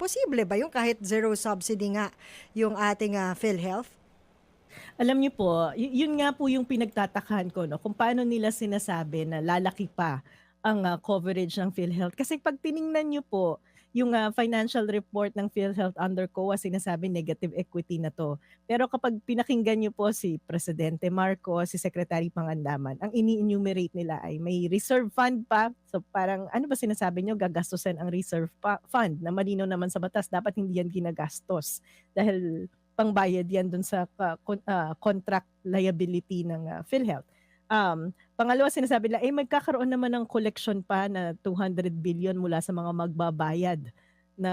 Posible ba yung kahit zero subsidy nga yung ating ah, PhilHealth? Alam niyo po, yun nga po yung pinagtatakahan ko, no? kung paano nila sinasabi na lalaki pa ang ah, coverage ng PhilHealth. Kasi pag tiningnan niyo po, yung ah, financial report ng PhilHealth under COA, sinasabi negative equity na to. Pero kapag pinakinggan niyo po si Presidente Marcos, si Secretary Pangandaman, ang ini-enumerate nila ay may reserve fund pa. So parang ano ba sinasabi niyo, gagastusin ang reserve pa- fund na malinaw naman sa batas, dapat hindi yan ginagastos. Dahil pangbayad yan dun sa ah, contract liability ng ah, PhilHealth. Um, pangalawa, sinasabi nila, eh magkakaroon naman ng collection pa na 200 billion mula sa mga magbabayad na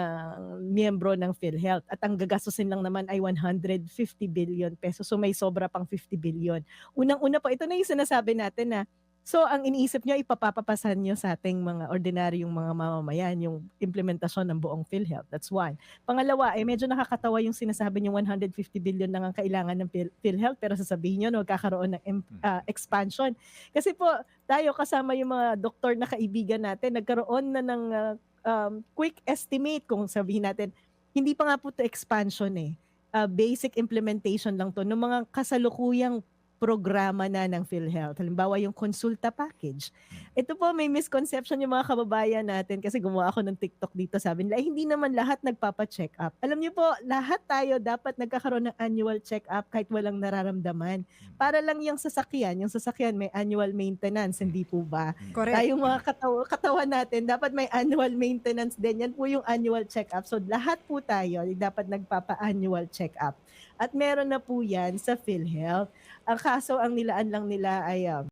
miyembro ng PhilHealth. At ang gagastusin lang naman ay 150 billion pesos. So may sobra pang 50 billion. Unang-una po, ito na yung sinasabi natin na So ang iniisip nyo, ipapapapasan nyo sa ating mga ordinaryong mga mamamayan yung implementasyon ng buong PhilHealth. That's one. Pangalawa, eh medyo nakakatawa yung sinasabi nyo 150 billion lang ang kailangan ng Phil- PhilHealth pero sasabihin nyo no, magkakaroon ng ah, expansion. Kasi po tayo kasama yung mga doktor na kaibigan natin, nagkaroon na ng ah, um, quick estimate kung sabihin natin, hindi pa nga po to expansion eh. Ah, basic implementation lang to ng mga kasalukuyang programa na ng PhilHealth. Halimbawa yung consulta package. Ito po may misconception yung mga kababayan natin kasi gumawa ako ng TikTok dito. Sabi nila, "Eh, hindi naman lahat nagpapa-check up. Alam niyo po, lahat tayo dapat nagkakaroon ng annual check up kahit walang nararamdaman. Para lang yung sasakyan, yung sasakyan may annual maintenance, hindi po ba? Correct. Tayong mga kataw- katawan natin, dapat may annual maintenance din. Yan po yung annual check-up. So lahat po tayo ay dapat nagpapa-annual check-up. At meron na po yan sa PhilHealth. Ang kaso, ang nilaan lang nila ay um,